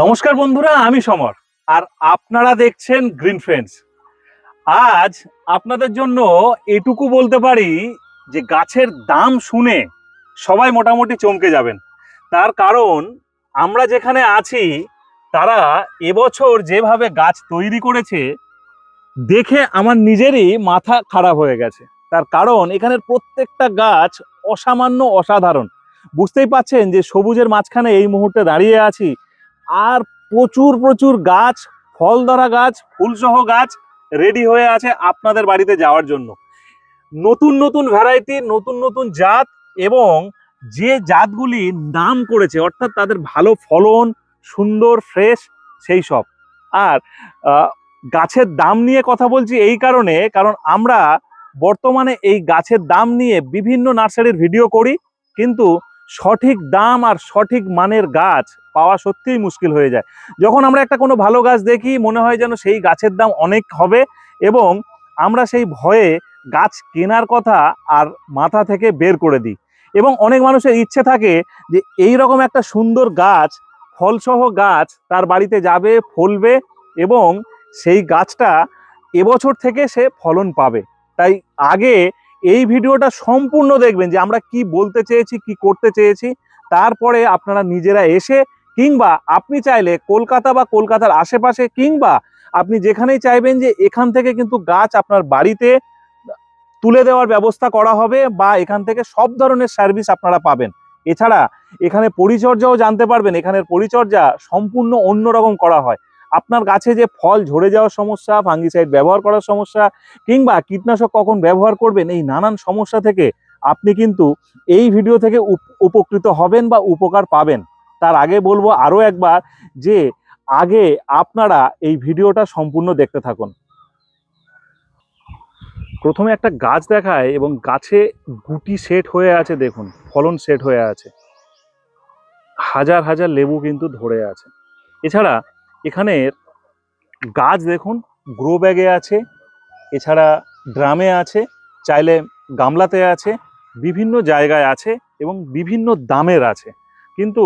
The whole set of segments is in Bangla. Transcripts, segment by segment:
নমস্কার বন্ধুরা, আমি সমর। আর আপনারা দেখছেন গ্রিন ফ্রেন্ডস আজ আপনাদের জন্য এটুকু বলতে পারি যে, গাছের দাম শুনে সবাই মোটামুটি চমকে যাবেন। তার কারণ, আমরা যেখানে আছি, তারা এবছর যেভাবে গাছ তৈরি করেছে, দেখে আমার নিজেরই মাথা খারাপ হয়ে গেছে। তার কারণ, এখানের প্রত্যেকটা গাছ অসামান্য অসাধারণ। বুঝতেই পাচ্ছেন যে, সবুজের মাঝখানে এই মুহূর্তে দাঁড়িয়ে আছি আর প্রচুর প্রচুর গাছ ফল ধরা গাছ, ফুলসহ গাছ রেডি হয়ে আছে আপনাদের বাড়িতে যাওয়ার জন্য। নতুন নতুন ভ্যারাইটি নতুন নতুন জাত এবং যে জাতগুলি নাম করেছে, অর্থাৎ তাদের ভালো ফলন, সুন্দর ফ্রেশ সেই সব। আর গাছের দাম নিয়ে কথা বলছি এই কারণে, কারণ আমরা বর্তমানে এই গাছের দাম নিয়ে বিভিন্ন নার্সারির ভিডিও করি, কিন্তু সঠিক দাম আর সঠিক মানের গাছ পাওয়া সত্যিই মুশকিল হয়ে যায়। যখন আমরা একটা কোনো ভালো গাছ দেখি, মনে হয় যেন সেই গাছের দাম অনেক হবে এবং আমরা সেই ভয়ে গাছ কেনার কথা আর মাথা থেকে বের করে দিই। এবং অনেক মানুষের ইচ্ছে থাকে যে এই রকম একটা সুন্দর গাছ, ফলসহ গাছ তার বাড়িতে যাবে, ফলবে এবং সেই গাছটা এবছর থেকে সে ফলন পাবে। তাই আগে এই ভিডিওটা সম্পূর্ণ দেখবেন যে আমরা কি বলতে চেয়েছি, কি করতে চেয়েছি। তারপরে আপনারা নিজেরা এসে কিংবা আপনি চাইলে কলকাতা বা কলকাতার আশেপাশে কিংবা আপনি যেখানেই চাইবেন যে এখান থেকে কিন্তু গাছ আপনার বাড়িতে তুলে দেওয়ার ব্যবস্থা করা হবে বা এখান থেকে সব ধরনের সার্ভিস আপনারা পাবেন। এছাড়া এখানে পরিচর্যাও জানতে পারবেন, এখানের পরিচর্যা সম্পূর্ণ অন্যরকম করা হয়। আপনার গাছে যে ফল ঝরে যাওয়ার সমস্যা ফাঙ্গিসাইড ব্যবহার করার সমস্যা, কিংবা কীটনাশক কখন ব্যবহার করবেন, এই নানান সমস্যা থেকে আপনি কিন্তু এই ভিডিও থেকে উপ- উপকৃত হবেন বা উপকার পাবেন। তার আগে বলব আরও একবার যে, আগে আপনারা এই ভিডিওটা সম্পূর্ণ দেখতে থাকুন। প্রথমে একটা গাছ দেখায় এবং গাছে গুটি সেট হয়ে আছে, দেখুন, ফলন সেট হয়ে আছে। হাজার হাজার লেবু কিন্তু ধরে আছে। এছাড়া এখানের গাছ দেখুন গ্রো ব্যাগে আছে এছাড়া ড্রামে আছে চাইলে গামলাতে আছে বিভিন্ন জায়গায় আছে এবং বিভিন্ন দামের আছে। কিন্তু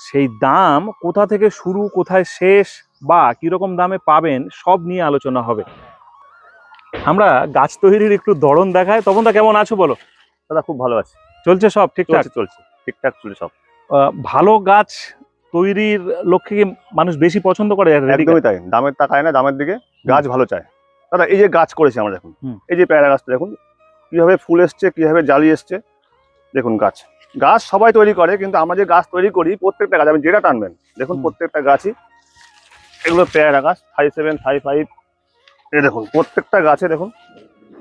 সেই দাম কোথা থেকে শুরু কোথায় শেষ বা কীরকম দামে পাবেন সব নিয়ে আলোচনা হবে। আমরা গাছ তৈরির একটু ধরন দেখায় তখন তা কেমন আছো বলো? দাদা খুব ভালো আছে। চলছে সব ঠিকঠাক? চলছে চলছে। ঠিকঠাক চলছে সব। ভালো গাছ তৈরির লক্ষ্যে কি মানুষ বেশি পছন্দ করে একদমই তাই। দামের তাকায় না দামের দিকে গাছ ভালো চায়। দাদা এই যে গাছ করেছি আমরা দেখুন এই যে পেয়ারা গাছটা দেখুন কীভাবে ফুল এসছে কীভাবে জালি এসছে দেখুন গাছ। গাছ সবাই তৈরি করে কিন্তু আমরা যে গাছ তৈরি করি প্রত্যেকটা গাছ আপনি যেটা টানবেন দেখুন প্রত্যেকটা গাছই এগুলো পেয়ারা গাছ ফাইভ সেভেন ফাইভ ফাইভ এই দেখুন প্রত্যেকটা গাছে দেখুন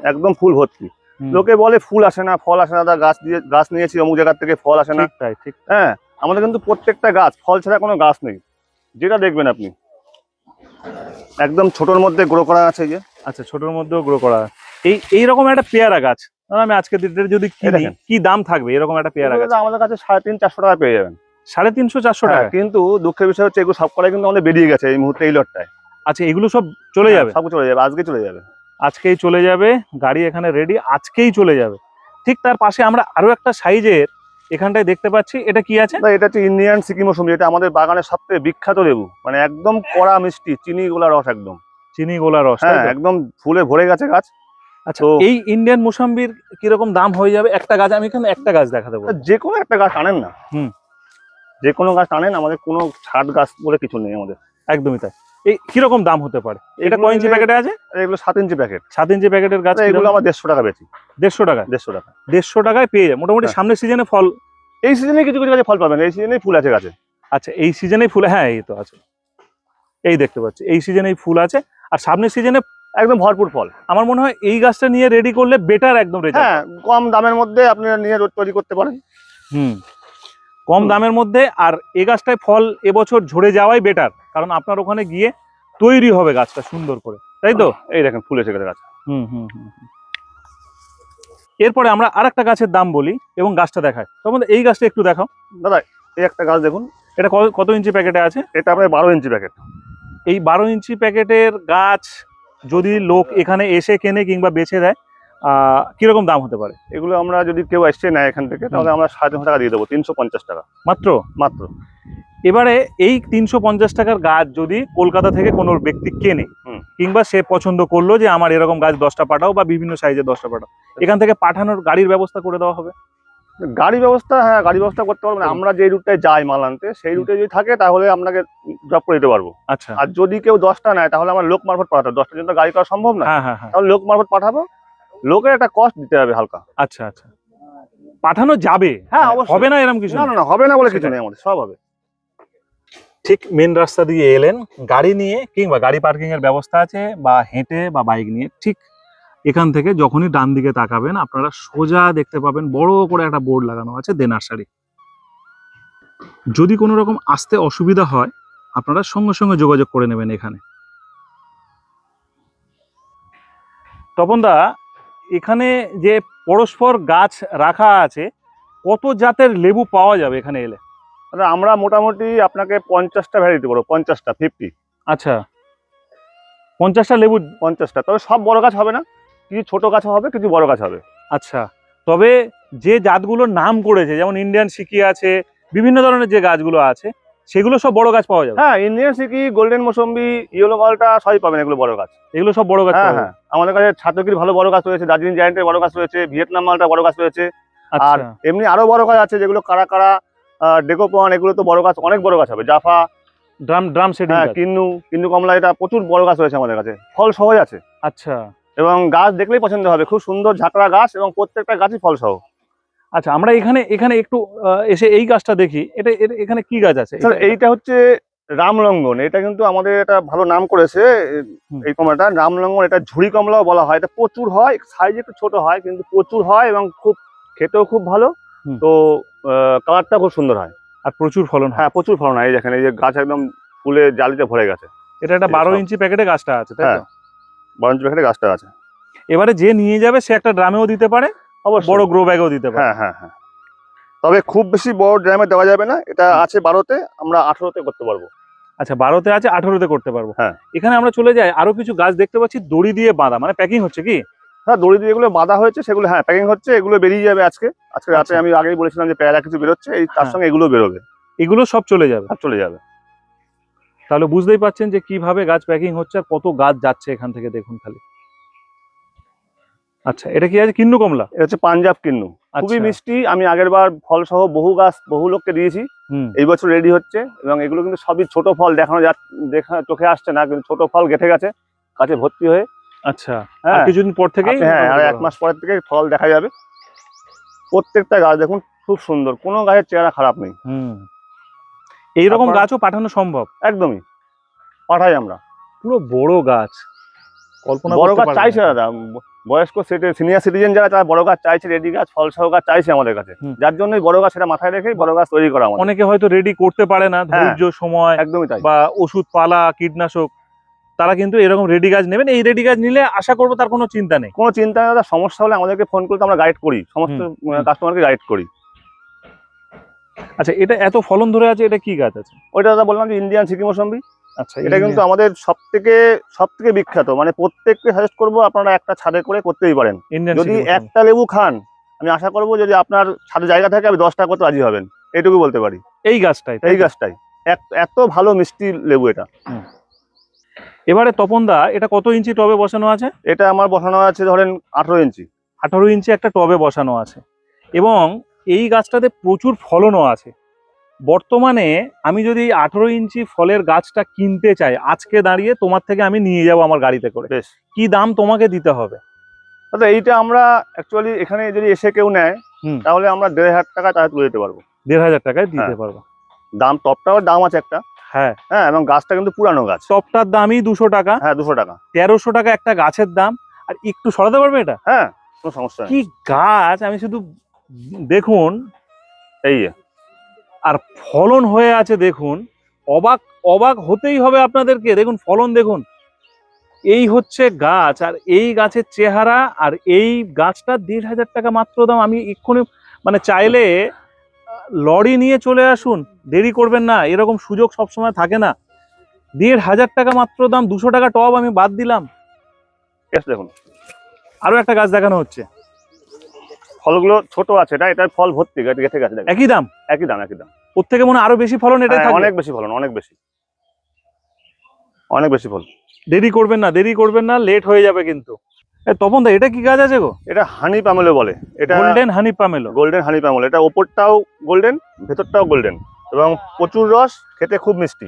একদম ফুল ভর্তি। লোকে বলে ফুল আসে না ফল আসে না দাদা গাছ দিয়ে গাছ নিয়েছি অমুক জায়গার থেকে ফল আসে না। তাই ঠিক হ্যাঁ আমাদের কিন্তু প্রত্যেকটা গাছ ফল ছাড়া কোনো গাছ নেই। যেটা দেখবেন আপনি। একদম ছোটর মধ্যে গ্রো করা আছে যে। আচ্ছা ছোটর মধ্যেও গ্রো করা। এই এইরকম একটা পেয়ারা গাছ। আমি আজকে যদি কিনি কি দাম থাকবে? এরকম একটা পেয়ারা গাছ। আমাদের কাছে সাড়ে তিন চারশো টাকা পেয়ে যাবেন। সাড়ে তিনশো চারশো হ্যাঁ, টাকা? কিন্তু দুঃখের বিষয় হচ্ছে এগুলো সব কটাই কিন্তু আমাদের বেরিয়ে গেছে এই মুহূর্তে এই লটটায়। আচ্ছা এগুলো সব চলে যাবে? সব চলে যাবে আজকে চলে যাবে। আজকেই চলে যাবে গাড়ি এখানে রেডি আজকেই চলে যাবে। ঠিক তার পাশে আমরা আরও একটা সাইজের এখানটায় দেখতে পাচ্ছি এটা কি আছে? না, এটা হচ্ছে ইন্ডিয়ান সিকিম মৌসুমি এটা আমাদের বাগানের সবথেকে বিখ্যাত লেবু। মানে একদম কড়া মিষ্টি চিনি গোলা রস একদম। চিনি গোলা রস হ্যাঁ একদম ফুলে ভরে গেছে গাছ। আচ্ছা এই ইন্ডিয়ান মোসাম্বির কীরকম দাম হয়ে যাবে? একটা গাছ আমি এখানে একটা গাছ দেখাতে বলব যে কোনো একটা গাছ আনেন না। হুম। যে কোনো গাছ আনেন আমাদের কোনো ছাট গাছ বলে কিছু নেই আমাদের। একদমই তাই। এই কীরকম দাম হতে পারে? এটা কয় ইঞ্চি প্যাকেটে আছে? এগুলো সাত ইঞ্চি প্যাকেট। সাত ইঞ্চি প্যাকেটের গাছ এগুলো আমার দেড়শো টাকা বেশি দেড়শো টাকা? দেড়শো টাকা। দেড়শো টাকায় পেয়ে যায় মোটামুটি হ্যাঁ। সামনের সিজনে ফল এই সিজনে কিছু কিছু গাছে ফল পাবেন। এই সিজনে ফুল আছে গাছে। আচ্ছা এই সিজনেই ফুল হ্যাঁ এই তো আছে। এই দেখতে পাচ্ছি। এই সিজনেই ফুল আছে। আর সামনের সিজনে একদম ভরপুর ফল। আমার মনে হয় এই গাছটা নিয়ে রেডি করলে বেটার একদম হ্যাঁ কম দামের মধ্যে আপনি নিয়ে রোদ তৈরি করতে পারেন। হুম। কম দামের মধ্যে আর এ গাছটায় ফল এবছর ঝরে যাওয়াই বেটার কারণ আপনার ওখানে গিয়ে তৈরি হবে গাছটা সুন্দর করে। তাই তো? এই দেখেন ফুল এসে গেছে গাছ হুম হুম হুম। এরপরে আমরা আরেকটা গাছের দাম বলি এবং গাছটা দেখাই। তখন এই গাছটা একটু দেখাও। দাদা এই একটা গাছ দেখুন। এটা কত- ইঞ্চি প্যাকেটে আছে? এটা আপনার বারো ইঞ্চি প্যাকেট। এই বারো ইঞ্চি প্যাকেটের গাছ যদি লোক এখানে এসে কেনে কিংবা বেছে দেয় আহ, কীরকম দাম হতে পারে? এগুলো আমরা যদি কেউ এসছে নেয় এখান থেকে তাহলে আমরা সাড়ে তিনশো টাকা দিয়ে দেবো তিনশো পঞ্চাশ টাকা। মাত্র? মাত্র। এবারে এই তিনশো পঞ্চাশ টাকার গাছ যদি কলকাতা থেকে কোনো ব্যক্তি কেনে। কিংবা সে পছন্দ করল যে আমার এরকম গাছ দশটা পাঠাও বা বিভিন্ন সাইজের দশটা পাঠাও এখান থেকে পাঠানোর গাড়ির ব্যবস্থা করে দেওয়া হবে? গাড়ি ব্যবস্থা হ্যাঁ গাড়ি ব্যবস্থা করতে পারব আমরা যে রুটটায় যাই মাল আনতে সেই রুটে যদি থাকে তাহলে আপনাকে ড্রপ করে দিতে পারব। আচ্ছা। আর যদি কেউ দশটা নেয় তাহলে আমার লোক মারফত পাঠাতে হবে। দশটার জন্য গাড়ি করা সম্ভব না। হ্যাঁ হ্যাঁ হ্যাঁ। তাহলে লোক মারফত পাঠাবো। লোকের একটা কস্ট দিতে হবে হালকা। আচ্ছা আচ্ছা। পাঠানো যাবে? হ্যাঁ। হবে না এরকম কিছু। না না হবে না বলে কিছু নেই আমাদের সব হবে। ঠিক মেন রাস্তা দিয়ে এলেন, গাড়ি নিয়ে কিংবা গাড়ি পার্কিং এর ব্যবস্থা আছে বা হেঁটে বা বাইক নিয়ে, ঠিক এখান থেকে যখনই ডান দিকে তাকাবেন, আপনারা সোজা দেখতে পাবেন বড় করে একটা বোর্ড লাগানো আছে দে নার্সারি যদি কোনো রকম আসতে অসুবিধা হয়, আপনারা সঙ্গে সঙ্গে যোগাযোগ করে নেবেন এখানে। তপনদা এখানে যে পরস্পর গাছ রাখা আছে, কত জাতের লেবু পাওয়া যাবে এখানে এলে? আমরা মোটামুটি আপনাকে পঞ্চাশটা ভ্যারি দিতে পারব পঞ্চাশটা ফিফটি আচ্ছা। পঞ্চাশটা লেবু পঞ্চাশটা তবে সব বড় গাছ হবে না কিছু ছোট গাছ হবে কিছু বড় গাছ হবে। আচ্ছা তবে যে জাতগুলোর নাম করেছে যেমন ইন্ডিয়ান সিকি আছে বিভিন্ন ধরনের যে গাছগুলো আছে সেগুলো সব বড় গাছ পাওয়া যাবে? হ্যাঁ ইন্ডিয়ান সিকি গোল্ডেন মৌসম্বি ইয়েলো মালটা সবই পাবেন এগুলো বড় গাছ। এগুলো সব বড় গাছ হ্যাঁ হ্যাঁ। আমাদের কাছে ছাতকির ভালো বড় গাছ রয়েছে দার্জিলিং জায়ান্টের বড় গাছ রয়েছে ভিয়েতনাম মালটা বড় গাছ রয়েছে আর আচ্ছা। এমনি আরও বড় গাছ আছে যেগুলো কারা কারা ডেকোপন এগুলো তো বড় গাছ অনেক বড় গাছ হবে। জাফা ড্রাম ড্রাম সেটিং হ্যাঁ কিন্নু কিন্নু কমলা এটা প্রচুর বড় গাছ রয়েছে আমাদের কাছে। ফল সহজ আছে। আচ্ছা। এবং গাছ দেখলেই পছন্দ হবে। খুব সুন্দর ঝাঁকড়া গাছ এবং প্রত্যেকটা গাছই ফল সহ। আচ্ছা আমরা এখানে এখানে একটু এসে এই গাছটা দেখি। এটা এখানে কি গাছ আছে? স্যার এইটা হচ্ছে রামলঙ্গন এটা কিন্তু আমাদের এটা ভালো নাম করেছে এই কমলাটা। রামলঙ্গন এটা ঝুড়ি কমলাও বলা হয়। এটা প্রচুর হয় সাইজ একটু ছোট হয় কিন্তু প্রচুর হয় এবং খুব খেতেও খুব ভালো। তো কালারটা খুব সুন্দর হয়। আর প্রচুর ফলন হ্যাঁ। প্রচুর ফলন হয়। দেখেন এই যে গাছ একদম ফুলে জালিতে ভরে গেছে। এটা একটা বারো ইঞ্চি প্যাকেটে গাছটা আছে তাই হ্যাঁ তো বারঞ্চ প্যাকেটে গাছটা আছে। এবারে যে নিয়ে যাবে সে একটা ড্রামেও দিতে পারে অবশ্যই। বড় গ্রো ব্যাগেও দিতে পারে। হ্যাঁ হ্যাঁ হ্যাঁ। তবে খুব বেশি বড় ড্রামে দেওয়া যাবে না। এটা আছে বারোতে আমরা আঠারোতে করতে পারব। আচ্ছা বারোতে আছে আঠারোতে করতে পারব। হ্যাঁ। এখানে আমরা চলে যাই আরও কিছু গাছ দেখতে পাচ্ছি দড়ি দিয়ে বাঁধা মানে প্যাকিং হচ্ছে কি? হ্যাঁ দড়ি দিয়ে এগুলো বাঁধা হয়েছে সেগুলো হ্যাঁ প্যাকিং হচ্ছে এগুলো বেরিয়ে যাবে আজকে। আজকে রাতে আচ্ছা। আমি আগেই বলেছিলাম যে প্যারা কিছু বেরোচ্ছে এই তার হ্যাঁ। সঙ্গে এগুলো বেরোবে। এগুলো সব চলে যাবে? আর চলে যাবে। তাহলে বুঝতেই পাচ্ছেন যে কীভাবে গাছ প্যাকিং হচ্ছে আর কত গাছ যাচ্ছে এখান থেকে দেখুন খালি। আচ্ছা এটা কি আছে? কিন্নু কমলা? এটা হচ্ছে পাঞ্জাব কিন্নু। খুবই আচ্ছা, মিষ্টি আমি আগের বার ফল সহ বহু গাছ বহু লোককে দিয়েছি। এই বছর রেডি হচ্ছে এবং এগুলো কিন্তু সবই ছোট ফল দেখানো যা দেখা চোখে আসছে না কিন্তু ছোট ফল গেঁথে গেছে গাছে ভর্তি হয়ে। আচ্ছা। আর হ্যাঁ কিছুদিন পর থেকেই হ্যাঁ আর এক মাস পরের থেকে ফল দেখা যাবে। প্রত্যেকটা গাছ দেখুন খুব সুন্দর। কোনো গাছের চেহারা খারাপ নেই। হুম। এইরকম গাছও পাঠানো সম্ভব? একদমই। পাঠাই আমরা। পুরো বড় গাছ। কল্পনা বড় গাছ চাইছে দাদা। বয়স্ক সিনিয়র সিটিজেন যারা তারা বড় গাছ চাইছে রেডি গাছ ফল সহ গাছ চাইছে আমাদের কাছে। যার জন্যই বড় গাছ সেটা মাথায় রেখেই বড় গাছ তৈরি করা অনেকে হয়তো রেডি করতে পারে না হ্যাঁ। ধৈর্য সময় একদমই তাই। বা ওষুধ পালা কীটনাশক। তারা কিন্তু এরকম রেডি গাছ নেবেন। এই রেডি গাছ নিলে আশা করব তার কোনো চিন্তা নেই। কোনো চিন্তা নেই সমস্যা হলে আমাদেরকে ফোন করতে আমরা গাইড করি। সমস্ত। কাস্টমারকে গাইড করি। আচ্ছা এটা এত ফলন ধরে আছে এটা কি গাছ আছে? ওইটা দাদা বললাম যে ইন্ডিয়ান সিকি মৌসম্বি আচ্ছা এটা কিন্তু আমাদের সব থেকে সব থেকে বিখ্যাত। মানে প্রত্যেককে সাজেস্ট করব আপনারা একটা ছাদে করে করতেই পারেন। যদি একটা লেবু খান আমি আশা করব যদি আপনার ছাদে জায়গা থাকে আমি দশটা করতে রাজি হবেন। এইটুকু বলতে পারি। এই গাছটাই এই গাছটাই। এত ভালো মিষ্টি লেবু এটা। এবারে তপনদা এটা কত ইঞ্চি টবে বসানো আছে? এটা আমার বসানো আছে ধরেন আঠারো ইঞ্চি। আঠারো ইঞ্চি একটা টবে বসানো আছে। এবং এই গাছটাতে প্রচুর ফলনও আছে। বর্তমানে আমি যদি আঠারো ইঞ্চি ফলের গাছটা কিনতে চাই আজকে দাঁড়িয়ে তোমার থেকে আমি নিয়ে যাব আমার গাড়িতে করে। বেশ। কি দাম তোমাকে দিতে হবে? আচ্ছা এইটা আমরা অ্যাকচুয়ালি এখানে যদি এসে কেউ নেয়। তাহলে আমরা দেড় হাজার টাকা তাহলে তুলে দিতে পারব। দেড় হাজার টাকায় দিতে হ্যাঁ। পারব। দাম টপটাও দাম আছে একটা। হ্যাঁ। হ্যাঁ এবং গাছটা কিন্তু পুরানো গাছ। টপটার দামই দুশো টাকা। হ্যাঁ দুশো টাকা। তেরোশো টাকা একটা গাছের দাম। আর একটু সরাতে পারবে এটা? হ্যাঁ কোনো সমস্যা কি গাছ? আমি শুধু দেখুন এই আর ফলন হয়ে আছে দেখুন। অবাক অবাক হতেই হবে আপনাদেরকে। দেখুন ফলন দেখুন। এই হচ্ছে গাছ আর এই গাছের চেহারা আর এই গাছটা দেড় হাজার টাকা মাত্র দাম। আমি এক্ষুনি মানে চাইলে লরি নিয়ে চলে আসুন দেরি করবেন না এরকম সুযোগ সবসময় থাকে না। দেড় হাজার টাকা মাত্র দাম দুশো টাকা টব আমি বাদ দিলাম। দেখুন। আরও একটা গাছ দেখানো হচ্ছে। ফলগুলো ছোট আছে এটা এটার ফল ভর্তি গেছে গেছে। একই দাম? একই দাম একই দাম। ওর থেকে মনে হয় আরও বেশি ফলন এটাই হ্যাঁ, অনেক বেশি ফলন অনেক বেশি। অনেক বেশি ফলন। দেরি করবেন না দেরি করবেন না লেট হয়ে যাবে কিন্তু। তপন দা এটা কি গাছ আছে গো? এটা হানি প্যামেলো বলে। এটা গোল্ডেন হানি পামেলো। গোল্ডেন হানি প্যামেলো এটা ওপরটাও গোল্ডেন ভেতরটাও গোল্ডেন এবং প্রচুর রস খেতে খুব মিষ্টি।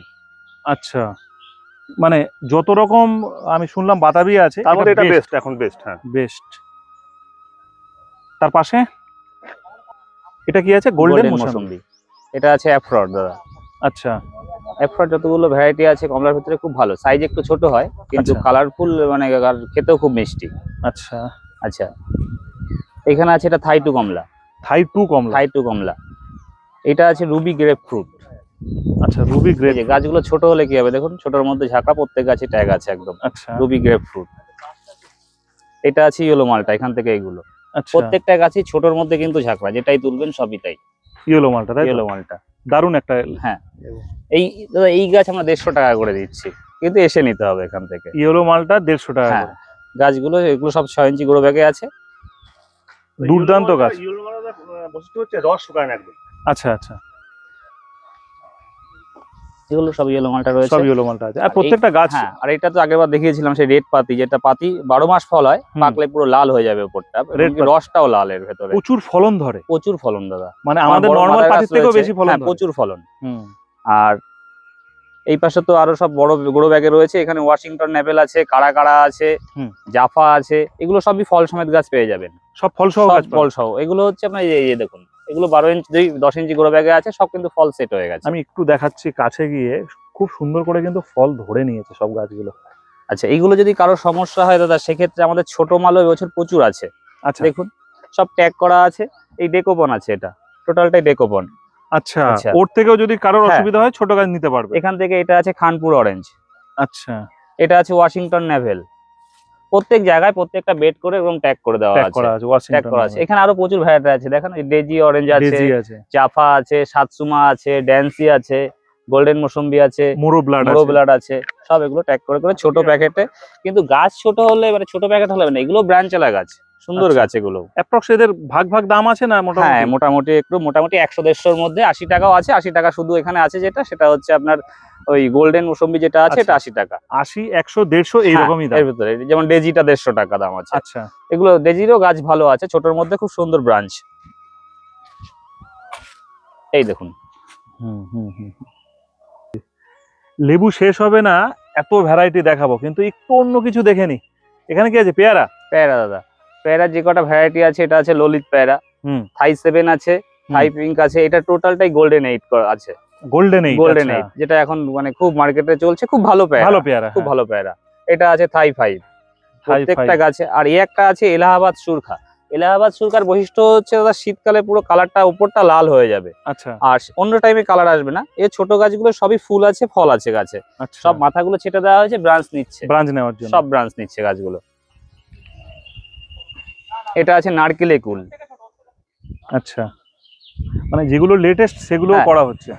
আচ্ছা। মানে যত রকম আমি শুনলাম বাতাবি আছে তার মধ্যে এটা বেস্ট এখন বেস্ট হ্যাঁ। বেস্ট তার পাশে? এটা কি আছে? গোল্ডেন গোল্ডেন মোসাম্বি। এটা আছে অ্যাফ্রড দাদা। আচ্ছা। অ্যাফ্রড যতগুলো ভ্যারাইটি আছে কমলার ভিতরে খুব ভালো। সাইজ একটু ছোট হয় কিন্তু আচ্ছা। কালারফুল মানে আর খেতেও খুব মিষ্টি। আচ্ছা। আচ্ছা। এখানে আছে এটা থাই টু কমলা। থাই টু কমলা? থাই টু কমলা। এটা আছে রুবি গ্রেপ ফ্রুট আচ্ছা রুবি গ্রেপ গাছগুলো ছোট হলে কি হবে? দেখুন ছোটর মধ্যে ঝাঁকা প্রত্যেক গাছে ট্যাগ আছে একদম। আচ্ছা। রুবি গ্রেপ ফ্রুট এটা আছে ইয়েলো মালটা এখান থেকে এইগুলো আচ্ছা। প্রত্যেকটা গাছই ছোটর মধ্যে কিন্তু ঝাঁকড়া যেটাই তুলবেন সবই তাই। ইয়েলো মালটা তাই ইয়েলো মালটা। দারুণ একটা হ্যাঁ। এই দাদা এই গাছ আমরা দেড়শো টাকা করে দিচ্ছি। কিন্তু এসে নিতে হবে এখান থেকে। ইয়েলো মালটা দেড়শো টাকা হ্যাঁ। গাছগুলো এগুলো সব ছয় ইঞ্চি গুঁড়ো ব্যাগে আছে। দুর্দান্ত গাছ। ইয়েলো মালটা বৈশিষ্ট্য হচ্ছে রস শুকায় না একদম। আচ্ছা আচ্ছা। এগুলো সব ইয়েলো মালটা রয়েছে। সব ইয়েলো মালটা আছে। আর প্রত্যেকটা গাছ হ্যাঁ আর এটা তো আগেরবার দেখিয়েছিলাম সেই রেড পাতি যেটা পাতি বারো মাস ফল হয়। পাকলে পুরো লাল হয়ে যাবে উপরটা। পাতি। রসটাও লাল এর ভেতরে। প্রচুর ফলন ধরে। প্রচুর ফলন দাদা। মানে আমাদের বড় নর্মাল পাতির থেকেও বেশি ফলন হ্যাঁ প্রচুর ফলন। হুম। আর এই পাশে তো আরও সব বড় গ্রো ব্যাগে রয়েছে। এখানে ওয়াশিংটন নেভেল আছে কারা কারা আছে হুম। জাফা আছে। এগুলো সবই ফল সমেত গাছ পেয়ে যাবেন। সব ফল সহ ফল সহ এগুলো হচ্ছে আপনার এই দেখুন এগুলো বারো ইঞ্চি দশ ইঞ্চি গ্রো ব্যাগে আছে সব কিন্তু ফল সেট হয়ে গেছে। আমি একটু দেখাচ্ছি কাছে গিয়ে খুব সুন্দর করে কিন্তু ফল ধরে নিয়েছে সব গাছগুলো। আচ্ছা এইগুলো যদি কারও সমস্যা হয় দাদা সেক্ষেত্রে আমাদের ছোট মালও এবছর প্রচুর আছে। আচ্ছা। দেখুন সব ট্যাগ করা আছে এই ডেকোপন আছে এটা। টোটালটাই ডেকোপন আচ্ছা আচ্ছা। ওর থেকেও যদি কারোর হ্যাঁ। অসুবিধা হয় ছোট গাছ নিতে পারবে। এখান থেকে এটা আছে খানপুর অরেঞ্জ আচ্ছা। এটা আছে ওয়াশিংটন নেভেল প্রত্যেক জায়গায় প্রত্যেকটা বেড করে এবং ট্যাগ করে দেওয়া আছে। করা আছে ট্যাগ করা আছে। এখানে আরও প্রচুর ভ্যারাইটি আছে। দেখেন এই ডেজি অরেঞ্জ আছে চাফা আছে। জাফা আছে সাতসুমা আছে ড্যান্সি আছে গোল্ডেন মৌসুম্বি আছে মুরু ব্লাড মোরো ব্লাড আছে সব এগুলো ট্যাগ করে করে ছোট প্যাকেটে কিন্তু গাছ ছোট হলে মানে ছোট প্যাকেট হলে হবে না এগুলো ব্রাঞ্চেলা গাছ সুন্দর আচ্ছা। গাছ এগুলো অ্যাপ্রক্স এদের ভাগ ভাগ দাম আছে না হ্যাঁ মোটামুটি মোটামুটি একটু মোটামুটি একশো দেড়শোর মধ্যে আশি টাকাও আছে আশি টাকা শুধু এখানে আছে যেটা সেটা হচ্ছে আপনার ওই গোল্ডেন মৌসুম্বি যেটা আছে আচ্ছা। এটা আশি টাকা। আশি একশো দেড়শো এইরকমই হ্যাঁ, এর ভিতরে যেমন ডেজিটা দেড়শো টাকা দাম আছে। আচ্ছা। এগুলো ডেজিরও গাছ ভালো আছে ছোটর মধ্যে খুব সুন্দর ব্রাঞ্চ এই দেখুন। হুম হুম হুম লেবু শেষ হবে না এত ভ্যারাইটি দেখাবো কিন্তু একটু অন্য কিছু দেখে নি। এখানে কি আছে পেয়ারা? পেয়ারা দাদা। পেয়ারা যে কটা ভ্যারাইটি আছে এটা আছে ললিত প্যারা হুম। থাই সেভেন আছে থাই পিঙ্ক আছে এটা টোটালটাই গোল্ডেন এইট আছে। গোল্ডেন এই গোল্ডেন এইট যেটা এখন মানে খুব মার্কেটে চলছে খুব ভালো পেয়ারা। ভালো প্যারা খুব ভালো প্যারা। এটা আছে থাই ফাইভ প্রত্যেকটা গাছে আর এই একটা আছে এলাহাবাদ সুরখা এলাহাবাদ সুরখার বৈশিষ্ট্য হচ্ছে দাদা শীতকালে পুরো কালারটা উপরটা লাল হয়ে যাবে। আচ্ছা। আর অন্য টাইমে কালার আসবে না। এই ছোট গাছগুলো সবই ফুল আছে ফল আছে গাছে। আচ্ছা। সব মাথাগুলো ছেটে দেওয়া হয়েছে ব্রাঞ্চ নিচ্ছে। ব্রাঞ্চ নেওয়ার জন্য। সব ব্রাঞ্চ নিচ্ছে গাছগুলো। এটা আছে নারকেলে কুল। আচ্ছা। মানে যেগুলো লেটেস্ট সেগুলো হ্যাঁ। করা হচ্ছে।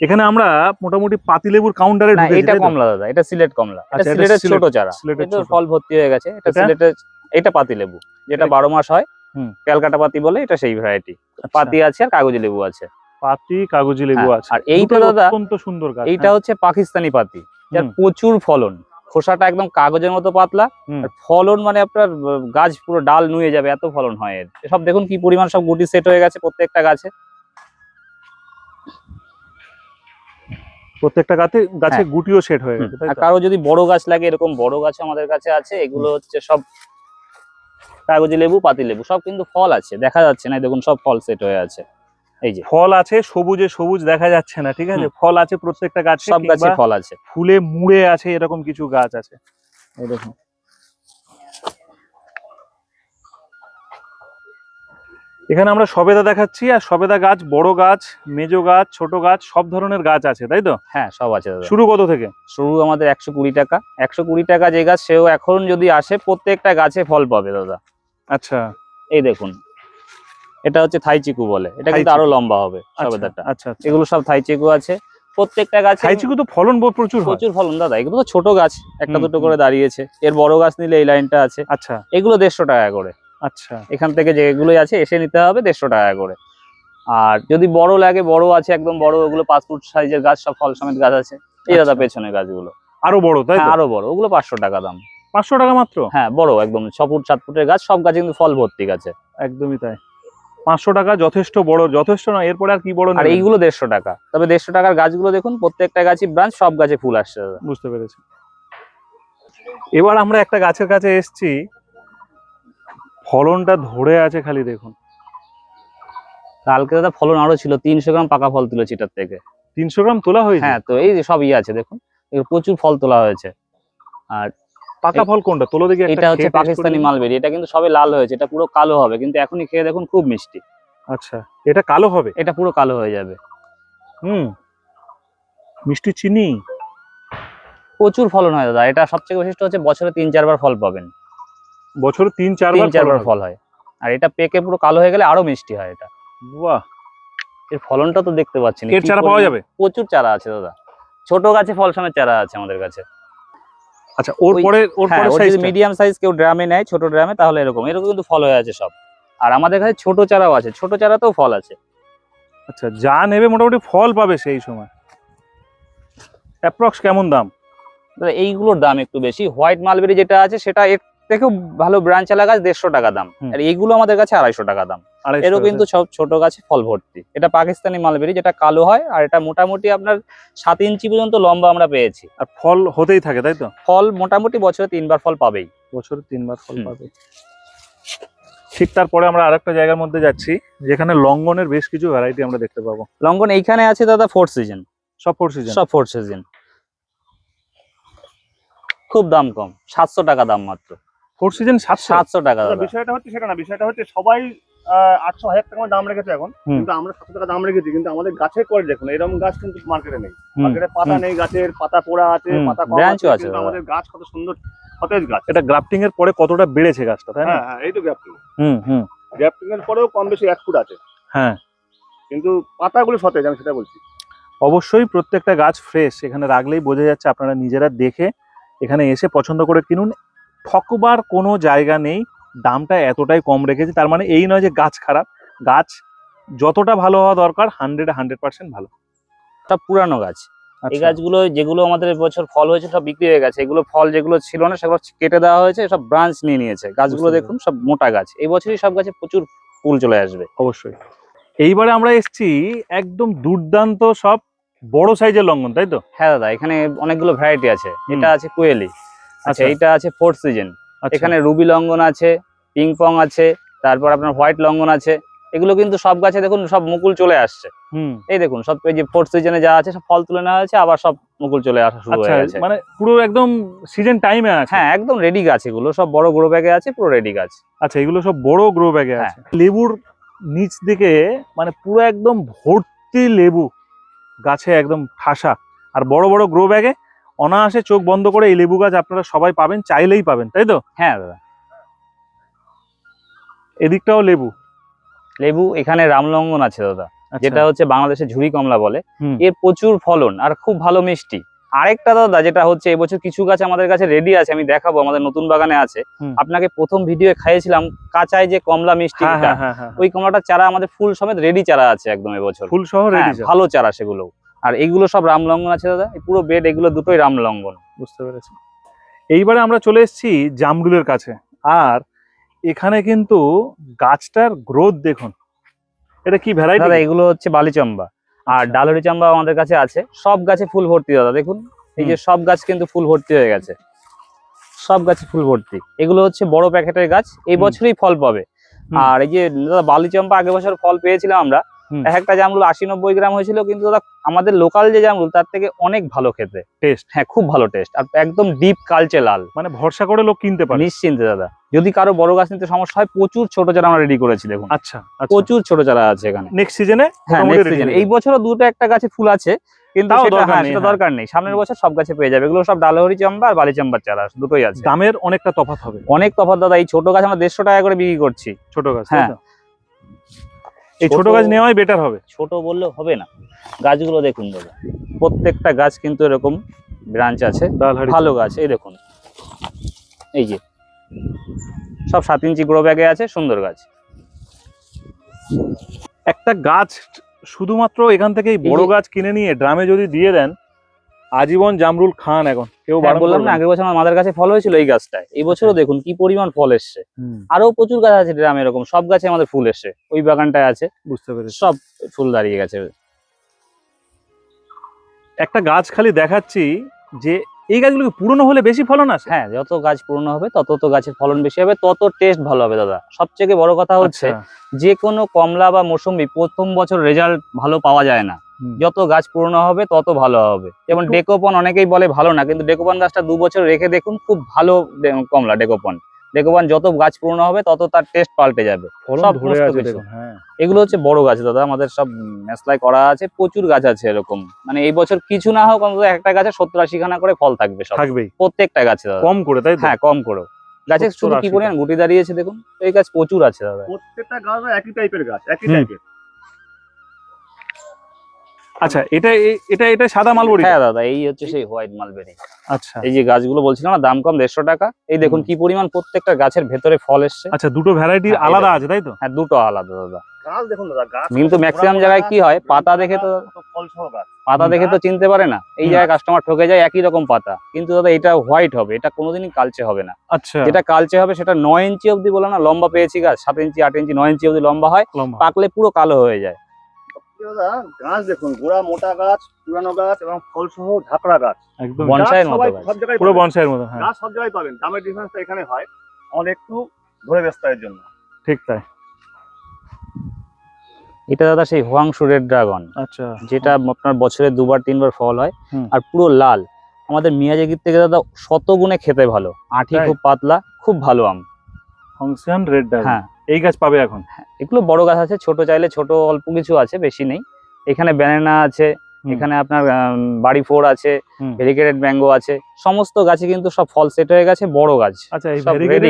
এখানে আমরা মোটামুটি পাতিলেবুর কাউন্টারে না ঢুকেছি এটা কমলা দাদা এটা সিলেট কমলা। এটা আচ্ছা, সিলেটের সিলেট- ছোট চারা। সিলেটের এটা ফল ভর্তি হয়ে গেছে এটা এটা? সিলেটের এটা পাতি লেবু যেটা এটা- বারো মাস হয়। হুম। ক্যালকাটা পাতি বলে এটা সেই ভ্যারাইটি আচ্ছা, পাতি আছে আর কাগজি লেবু আছে। পাতি কাগজি লেবু হ্যাঁ, আছে। আর এইটা দাদা অত্যন্ত সুন্দর গাছ এইটা হ্যাঁ। হচ্ছে পাকিস্তানি পাতি যার প্রচুর ফলন। খোসাটা একদম কাগজের মতো পাতলা। আর ফলন মানে আপনার গাছ পুরো ডাল নুয়ে যাবে এত ফলন হয় এর। সব দেখুন কি পরিমাণ সব গুটি সেট হয়ে গেছে প্রত্যেকটা গাছে। প্রত্যেকটা গাছে গাছে হ্যাঁ। গুটিও সেট হয়ে গেছে আর কারও যদি বড় গাছ লাগে এরকম বড় গাছ আমাদের কাছে আছে এগুলো হচ্ছে সব কাগজি লেবু পাতি লেবু সব কিন্তু ফল আছে দেখা যাচ্ছে না দেখুন সব ফল সেট হয়ে আছে। এই যে। ফল আছে সবুজে সবুজ দেখা যাচ্ছে না ঠিক আছে? ফল আছে প্রত্যেকটা গাছে সব গাছে ফল আছে। ফুলে মুড়ে আছে এরকম কিছু গাছ আছে। এই দেখুন। এখানে আমরা সবেদা দেখাচ্ছি আর সবেদা গাছ বড় গাছ মেজো গাছ ছোট গাছ সব ধরনের গাছ আছে তাই তো? হ্যাঁ সব আছে শুরু কত থেকে? শুরু আমাদের একশো কুড়ি টাকা। একশো কুড়ি টাকা যে গাছ সেও এখন যদি আসে প্রত্যেকটা গাছে ফল পাবে দাদা। আচ্ছা। এই দেখুন এটা হচ্ছে থাই চিকু বলে। এটা কিন্তু আরও লম্বা হবে আচ্ছা সবেদাটা। আচ্ছা আচ্ছা। এগুলো সব থাই চিকু আছে। প্রত্যেকটা গাছে খাইচিকু তো ফলন বহু প্রচুর প্রচুর ফলন দাদা এগুলো তো ছোট গাছ একটা দুটো করে দাঁড়িয়েছে। এর বড় গাছ নিলে এই লাইনটা আছে। আচ্ছা। এগুলো দেড়শো টাকা করে। আচ্ছা। এখান থেকে যেগুলোই আছে এসে নিতে হবে দেড়শো টাকা করে। আর যদি বড় লাগে বড় আছে একদম বড় ওগুলো পাঁচ ফুট সাইজের গাছ সব ফল সমেত গাছ আছে। এই দাদা আচ্ছা। পেছনে গাছগুলো। আরও বড় তাই হ্যাঁ আরও বড় ওগুলো পাঁচশো টাকা দাম। পাঁচশো টাকা মাত্র? হ্যাঁ বড় একদম ছ ফুট সাত ফুটের গাছ সব গাছে কিন্তু ফল ভর্তি গাছে। একদমই তাই। পাঁচশো টাকা যথেষ্ট বড় যথেষ্ট না এরপরে আর কি বড় আর এইগুলো দেড়শো টাকা। তবে দেড়শো টাকার গাছগুলো দেখুন প্রত্যেকটা গাছই ব্রাঞ্চ সব গাছে ফুল আসছে বুঝতে পেরেছি। এবার আমরা একটা গাছের কাছে এসেছি। ফলনটা ধরে আছে খালি দেখুন। কালকে দাদা ফলন আরও ছিল তিনশো গ্রাম পাকা ফল তুলেছি এটার থেকে। তিনশো গ্রাম তোলা হয়েছে? হ্যাঁ তো এই যে সব ইয়ে আছে দেখুন প্রচুর ফল তোলা হয়েছে। আর পাকা ফল কোনটা? তোলো দেখি এটা হচ্ছে পাকিস্তানি। মালবেরি। এটা কিন্তু সবে লাল হয়েছে। এটা পুরো কালো হবে কিন্তু এখনই খেয়ে দেখুন খুব মিষ্টি। আচ্ছা এটা কালো হবে? এটা পুরো কালো হয়ে যাবে। হুম মিষ্টি চিনি? প্রচুর ফলন হয় দাদা। এটা সবচেয়ে বৈশিষ্ট্য হচ্ছে বছরে তিন চারবার ফল পাবেন। বছরে তিন তিন চারবার চারবার ফল হয়। আর এটা পেকে পুরো কালো হয়ে গেলে আরও মিষ্টি হয় এটা। বাহ। এর ফলনটা তো দেখতে পাচ্ছেন এর চারা পাওয়া যাবে? প্রচুর চারা আছে দাদা। ছোট গাছে ফল সমেত চারা আছে আমাদের কাছে। আচ্ছা ওর পরে ওর হ্যাঁ পরে সাইজটা মিডিয়াম সাইজ কেউ ড্রামে নেয় ছোট ড্রামে তাহলে এরকম। এরকম কিন্তু ফল হয়ে আছে সব। আর আমাদের কাছে ছোট চারাও আছে। ছোট চারাতেও ফল আছে। আচ্ছা যা নেবে মোটামুটি ফল পাবে সেই সময়। অ্যাপ্রক্স কেমন দাম? এইগুলোর দাম একটু বেশি। হোয়াইট মালবেরি যেটা আছে সেটা এর থেকেও ভালো ব্রাঞ্চ এলাকা দেড়শো টাকা দাম। আর এইগুলো আমাদের কাছে আড়াইশো টাকা দাম। এরও কিন্তু সব ছোট গাছে ফল ভর্তি। এটা পাকিস্তানি মালবেরি যেটা কালো হয় আর এটা মোটামুটি আপনার সাত ইঞ্চি পর্যন্ত লম্বা আমরা পেয়েছি। আর ফল হতেই থাকে তাই তো? ফল মোটামুটি বছরে তিনবার ফল পাবেই। বছরে তিনবার ফল পাবে। ঠিক তারপরে আমরা আরেকটা জায়গার মধ্যে যাচ্ছি যেখানে লঙ্গনের বেশ কিছু ভ্যারাইটি আমরা দেখতে পাবো। লঙ্গন এইখানে আছে দাদা ফোর্থ সিজন সব ফোর সিজন সব ফোর্থ সিজন খুব দাম কম সাতশো টাকা দাম মাত্র। ফোর সিজন সাতশো? টাকা বিষয়টা হচ্ছে সেটা না বিষয়টা হচ্ছে সবাই আটশো হাজার টাকা দাম রেখেছে এখন। কিন্তু আমরা সাতশো টাকা দাম রেখেছি কিন্তু আমাদের গাছের করে দেখুন এরকম গাছ কিন্তু মার্কেটে নেই। মার্কেটে পাতা নেই গাছের পাতা পোড়া আছে পাতা কম ও আছে দাদা। আমাদের গাছ কত সুন্দর সতেজ গাছ। এটা গ্রাফটিং এর পরে কতটা বেড়েছে গাছটা তাই না? হ্যাঁ হ্যাঁ এই তো গ্যাপটিং হুম হুম। গ্যাপটিং এর পরেও কম বেশি এক ফুট আছে। হ্যাঁ। কিন্তু পাতাগুলো সতেজ আমি সেটা বলছি। অবশ্যই প্রত্যেকটা গাছ ফ্রেশ এখানে রাখলেই বোঝা যাচ্ছে আপনারা নিজেরা দেখে এখানে এসে পছন্দ করে কিনুন। ঠকবার কোনো জায়গা নেই দামটা এতটাই কম রেখেছে তার মানে এই নয় যে গাছ খারাপ। গাছ যতটা ভালো হওয়া দরকার হান্ড্রেড হান্ড্রেড পার্সেন্ট ভালো। সব পুরানো গাছ। এই আচ্ছা, গাছগুলো যেগুলো আমাদের এবছর ফল হয়েছে সব বিক্রি হয়ে গেছে। এগুলো ফল যেগুলো ছিল না সেগুলো কেটে দেওয়া হয়েছে সব ব্রাঞ্চ নিয়ে নিয়েছে। গাছগুলো দেখুন সব মোটা গাছ। এই বছরই সব গাছে প্রচুর ফুল চলে আসবে। অবশ্যই। এইবারে আমরা এসেছি একদম দুর্দান্ত সব বড় সাইজের লঙ্ঘন তাই তো? হ্যাঁ দাদা এখানে অনেকগুলো ভ্যারাইটি আছে। এটা আছে কোয়েলি। আচ্ছা আচ্ছা। এইটা আছে ফোর্থ সিজন এখানে রুবি লঙ্ঘন আছে পিং পং আছে তারপর আপনার হোয়াইট লঙ্ঘন আছে। এগুলো কিন্তু সব গাছে দেখুন সব মুকুল চলে আসছে। হুম। এই দেখুন সব এই যে ফোর্থ সিজনে যা আছে সব ফল তুলে নেওয়া হয়েছে আবার সব মুকুল চলে আসা শুরু আচ্ছা হয়ে গেছে। মানে পুরো একদম সিজন টাইমে আছে। হ্যাঁ একদম রেডি গাছ এগুলো সব বড় গ্রো ব্যাগে আছে পুরো রেডি গাছ। আচ্ছা এগুলো সব বড় গ্রো ব্যাগে হ্যাঁ। আছে। লেবুর নিচ দিকে মানে পুরো একদম ভর্তি লেবু গাছে একদম ঠাসা। আর বড় বড় গ্রো ব্যাগে অনায়াসে চোখ বন্ধ করে এই লেবু গাছ আপনারা সবাই পাবেন চাইলেই পাবেন তাই তো? হ্যাঁ দাদা। এদিকটাও লেবু। লেবু এখানে রামলঙ্গন আছে দাদা। আচ্ছা, যেটা হচ্ছে বাংলাদেশে ঝুড়ি কমলা বলে। এর প্রচুর ফলন আর খুব ভালো মিষ্টি। আরেকটা দাদা যেটা হচ্ছে এবছর কিছু গাছ আমাদের কাছে রেডি আছে আমি দেখাবো আমাদের নতুন বাগানে আছে। আপনাকে প্রথম ভিডিও খাইয়েছিলাম কাঁচায় যে কমলা মিষ্টি হ্যাঁ হ্যাঁ হ্যাঁ ওই কমলাটার চারা আমাদের ফুল সমেত রেডি চারা আছে একদম এবছর। ফুল সহ ভালো চারা সেগুলো আর এগুলো সব রাম রামলঙ্গন আছে দাদা? এই পুরো বেড এগুলো দুটোই রাম রামলঙ্গন। বুঝতে পেরেছি। এইবারে আমরা চলে এসেছি জামরুলের কাছে। আর এখানে কিন্তু গাছটার গ্রোথ দেখুন। এটা কি ভ্যারাইটি দাদা এগুলো হচ্ছে বালিচম্বা। আর আচ্ছা। ডালহরি চাম্বা আমাদের কাছে আছে। সব গাছে ফুল ভর্তি দাদা দেখুন। এই যে সব গাছ কিন্তু ফুল ভর্তি হয়ে গেছে। সব গাছে ফুল ভর্তি। এগুলো হচ্ছে বড় প্যাকেটের গাছ। এই। বছরই ফল পাবে। আর এই যে দাদা বালিচম্পা আগের বছর ফল পেয়েছিলাম আমরা। এক একটা জামরুল আশি নব্বই গ্রাম হয়েছিল কিন্তু দাদা আমাদের লোকাল যে জামরুল তার থেকে অনেক ভালো খেতে। টেস্ট হ্যাঁ খুব ভালো টেস্ট আর একদম ডিপ কালচে লাল। মানে ভরসা করে লোক কিনতে পারে। নিশ্চিন্তে দাদা। যদি কারও বড় গাছ নিতে সমস্যা হয় প্রচুর ছোট চারা আমরা রেডি করেছি দেখুন। আচ্ছা আচ্ছা। প্রচুর ছোট চারা আছে এখানে। নেক্সট সিজনে হ্যাঁ next season। এই বছরও দুটো একটা গাছে ফুল আছে কিন্তু সেটা দরকার হ্যাঁ নেই, হ্যাঁ। দরকার নেই। সামনের বছর সব গাছে পেয়ে যাবে। এগুলো সব ডালহরি চাম্বা আর বালি চাম্বার চারা দুটোই আছে। দামের অনেকটা তফাৎ হবে। অনেক তফাৎ দাদা এই ছোট গাছ আমরা দেড়শো টাকা করে বিক্রি করছি। ছোট গাছ হ্যাঁ। এই ছোট গাছ নেওয়াই বেটার হবে। ছোট বললে হবে না। গাছগুলো দেখুন দাদা প্রত্যেকটা গাছ কিন্তু এরকম ব্রাঞ্চ আছে ভালো গাছ এই দেখুন। এই যে সব সাত ইঞ্চি গ্রো ব্যাগে আছে সুন্দর গাছ। একটা গাছ শুধুমাত্র এখান থেকে বড় গাছ কিনে নিয়ে ড্রামে যদি দিয়ে দেন আজীবন জামরুল খান এখন কেউ বার বললাম না আগের বছর আমার আমাদের কাছে ফল হয়েছিল এই গাছটায়। এই বছরও দেখুন কি পরিমাণ ফল এসছে। আরও প্রচুর গাছ আছে গ্রামে এরকম সব গাছে আমাদের ফুল এসছে ওই বাগানটায় আছে। বুঝতে পেরেছি। সব ফুল দাঁড়িয়ে গেছে। একটা গাছ খালি দেখাচ্ছি যে এই গাছগুলো পুরনো হলে বেশি ফলন আসে? হ্যাঁ যত গাছ পুরনো হবে তত তো গাছের ফলন বেশি হবে তত টেস্ট ভালো হবে দাদা। সবচেয়ে বড় কথা হচ্ছে আচ্ছা, যে কোনো কমলা বা মৌসুমি প্রথম বছর রেজাল্ট ভালো পাওয়া যায় না। যত গাছ পুরনো হবে তত ভালো হবে। যেমন ডেকোপন অনেকেই বলে ভালো না কিন্তু ডেকোপন গাছটা দু বছর রেখে দেখুন খুব ভালো কমলা ডেকোপন। ডেকোপন যত গাছ পুরনো হবে তত তার টেস্ট পাল্টে যাবে। হ্যাঁ। এগুলো হচ্ছে বড় গাছ দাদা আমাদের সব মেসলাই করা আছে প্রচুর গাছ আছে এরকম। মানে এই বছর কিছু না হোক অন্তত একটা গাছে সত্তর আশি খানা করে ফল থাকবে থাকবে প্রত্যেকটা গাছে দাদা। কম করে তাই হ্যাঁ কম করে গাছের শুধু কি পরিমাণ গুটি দাঁড়িয়েছে দেখুন এই গাছ প্রচুর আছে দাদা। প্রত্যেকটা গাছ একই টাইপের গাছ একই টাইপের আচ্ছা এটা এটা এটা সাদা মালবরি হ্যাঁ দাদা এই হচ্ছে সেই হোয়াইট মালবেরি। আচ্ছা। এই যে গাছগুলো বলছিলাম না দাম কম দেড়শো টাকা। এই দেখুন কি পরিমাণ প্রত্যেকটা গাছের ভেতরে ফল এসছে। আচ্ছা দুটো ভ্যারাইটি আলাদা আছে তাই তো? হ্যাঁ দুটো আলাদা দাদা। গাছ দেখুন দাদা গাছ কিন্তু কত জায়গায় কি হয়, পাতা দেখে তো- ফল সহ গাছ। পাতা দেখে তো চিনতে পারে না। এই জায়গায় কাস্টমার ঠকে যায় একই রকম পাতা। কিন্তু দাদা এটা হোয়াইট হবে এটা কোনোদিনই কালচে হবে না। আচ্ছা। যেটা কালচে হবে সেটা নয় ইঞ্চি অবধি বলে না লম্বা পেয়েছি গাছ সাত ইঞ্চি আট ইঞ্চি নয় ইঞ্চি অবধি লম্বা হয়। পাকলে পুরো কালো হয়ে যায়। দাদা গাছ দেখুন গোড়া মোটা গাছ পুরানো গাছ এবং ফল সহ ঝাঁকড়া গাছ। একদম বনসাইয়ের মতো সব জায়গায় পুরো বনসাইয়ের মতো হ্যাঁ। গাছ সব জায়গায় পাবেন। দামের ডিফারেন্সটা এখানে হয়। আমাদের একটু ধরে ব্যস্তায়ের জন্য। ঠিক তাই। এটা দাদা সেই হোয়াংশু রেড ড্রাগন। আচ্ছা। যেটা আপনার বছরে দুবার তিনবার ফল হয়। আর পুরো লাল। আমাদের মিয়াজাগির থেকে দাদা শত গুণে খেতে ভালো। আঠি খুব পাতলা খুব ভালো আম। রেড ডায়মন্ড হ্যাঁ। এই গাছ পাবে এখন? এগুলো বড় গাছ আছে ছোট চাইলে ছোট অল্প কিছু আছে বেশি নেই। এখানে ব্যানানা আছে এখানে আপনার বাড়ি ফোর আছে। ভেরিকেটেড ম্যাঙ্গো আছে সমস্ত গাছে কিন্তু সব ফল সেট হয়ে গেছে বড় গাছ। আচ্ছা